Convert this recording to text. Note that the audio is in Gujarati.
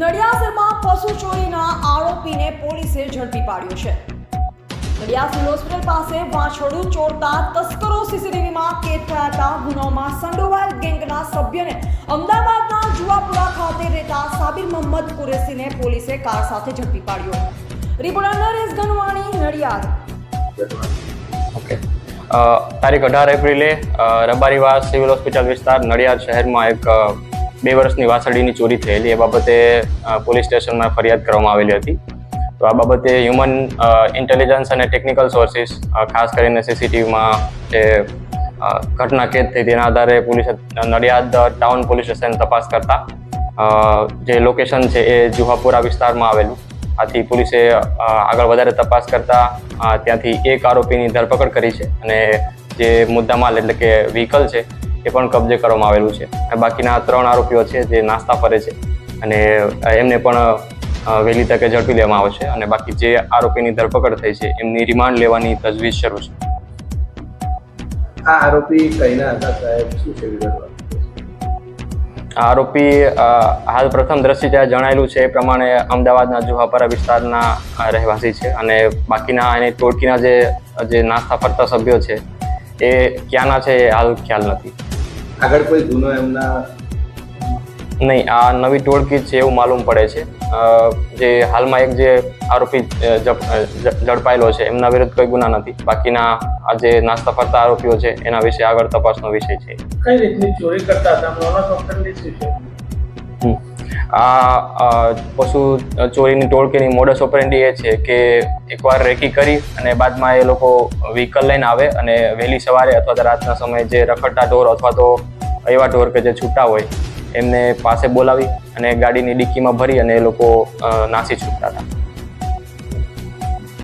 નડિયાદમાં પશુ ચોરીના આરોપીને પોલીસે ઝડપી પાડ્યો છે. નડિયાદ હોસ્પિટલ પાસે વાછોડું ચોરતા તસ્કરો સીસીટીવીમાં કેદ થયા હતા. ગુનામાં સંડોવાયેલ ગેંગના સભ્યને અમદાવાદના જુવાપુરા ખાતે રહેતા સાબિર મોહમ્મદ કુરેશીને પોલીસે કાર સાથે ઝડપી પાડ્યો. રિપોર્ટર નરેશ ગનવાણી, નડિયાદ. ઓકે તારીખ અઢાર એપ્રિલે રબારીવાસ સિવિલ હોસ્પિટલ વિસ્તાર નડિયાદ શહેરમાં એક બે વર્ષની વાસળીની ચોરી થયેલી, એ બાબતે પોલીસ સ્ટેશનમાં ફરિયાદ કરવામાં આવેલી હતી. તો આ બાબતે હ્યુમન ઇન્ટેલિજન્સ અને ટેકનિકલ સોર્સિસ ખાસ કરીને સીસીટીવીમાં જે ઘટના કેદ થઈ તેના આધારે પોલીસે નડિયાદ ટાઉન પોલીસ સ્ટેશન તપાસ કરતા જે લોકેશન છે એ જુહાપુરા વિસ્તારમાં આવેલું. આથી પોલીસે આગળ વધારે તપાસ કરતા ત્યાંથી એક આરોપીની ધરપકડ કરી છે અને જે મુદ્દામાલ એટલે કે વ્હીકલ છે એ પણ કબજે કરવામાં આવેલું છે. અને બાકીના ત્રણ આરોપીઓ છે જે નાસ્તા ફરે છે અને એમને પણ વહેલી તકે ઝડપી લેવામાં આવશે અને બાકી જે આરોપીની ધરપકડ થઈ છે એમની રિમાન્ડ લેવાની તજવીજ શરૂ છે. આ આરોપી કઈના હતા સાહેબ? શું છે આરોપી હાલ પ્રથમ દ્રષ્ટિએ જણાયેલું છે એ પ્રમાણે અમદાવાદના જુહાપરા વિસ્તારના રહેવાસી છે અને બાકીના એની ટોળકીના જે જે નાસ્તા ફરતા સભ્યો છે એ ક્યાંના છે એ હાલ ખ્યાલ નથી. આગળ કોઈ ગુનો એમના? નહીં આ નવી ટોળકી જ છે એવું માલુમ પડે છે. જે હાલમાં એક જે આરોપી ઝડપાયેલો છે એમના વિરુદ્ધ કોઈ ગુના નથી. બાકીના આ જે નાસ્તા ફરતા આરોપીઓ છે એના વિશે આગળ તપાસનો વિષય છે. કઈ રીતની ચોરી કરતા હતા? છે. આ પશુ ચોરીની ટોળકીની મોડસ ઓપરેન્ડી એ છે કે એકવાર રેકી કરી અને બાદમાં એ લોકો વ્હીકલ લઈને આવે અને વહેલી સવારે અથવા તો રાતના સમયે જે રખડતા ઢોર અથવા તો એવા ઢોર કે જે છૂટા હોય, એમને પાસે બોલાવી અને ગાડીની ડિક્કીમાં ભરી અને એ લોકો નાસી છૂટતા હતા.